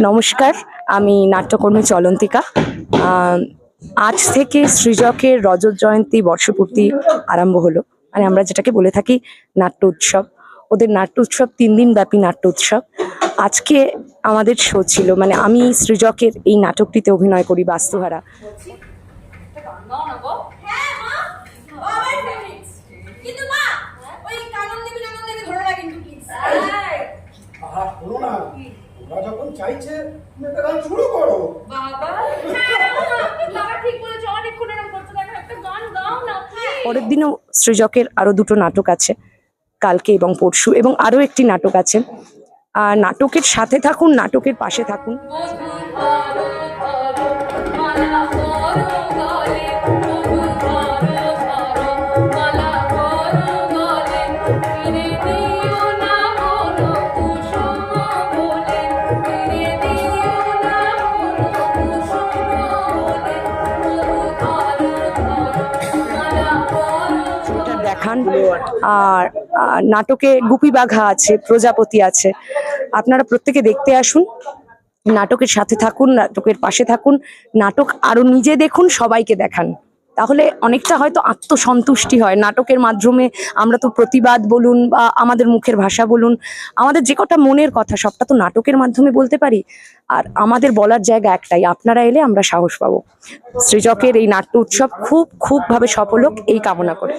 নমস্কার, আমি নাট্যকর্মী চলন্তিকা। আজ থেকে সৃজকের রজত জয়ন্তী বর্ষপূর্তি আরম্ভ হলো। মানে আমরা যেটাকে বলে থাকি নাট্য উৎসব। ওদের নাট্য উৎসব তিন দিন ব্যাপী নাট্য উৎসব। আজকে আমাদের শো ছিল মানে আমি সৃজকের এই নাটকটিতে অভিনয় করি বাস্তুহারা। ওরা যখন চাইছে একটা গান শুরু করো। বাবা বাবা ঠিক বলেছ অনেকক্ষণ এরকম করতে দেখো একটা গান গাও না পরের দিনও সৃজকের আরও দুটো নাটক আছে কালকে এবং পরশু এবং আরও একটি নাটক আছে। আর নাটকের সাথে থাকুন নাটকের পাশে থাকুন। দেখান আর নাটকে গুপি বাঘা আছে, প্রজাপতি আছে। আপনারা প্রত্যেকে দেখতে আসুন, নাটকের সাথে থাকুন, নাটকের পাশে থাকুন, নাটক আরও নিজে দেখুন, সবাইকে দেখান। তাহলে অনেকটা হয়তো আত্মসন্তুষ্টি হয়। নাটকের মাধ্যমে আমরা তো প্রতিবাদ বলুন বা আমাদের মুখের ভাষা বলুন, আমাদের যে কটা মনের কথা, সবটা তো নাটকের মাধ্যমে বলতে পারি। আর আমাদের বলার জায়গা একটাই, আপনারা এলে আমরা সাহস পাবো। সৃজকের এই নাট্য উৎসব খুব খুব ভাবে সফল হোক, এই কামনা করে।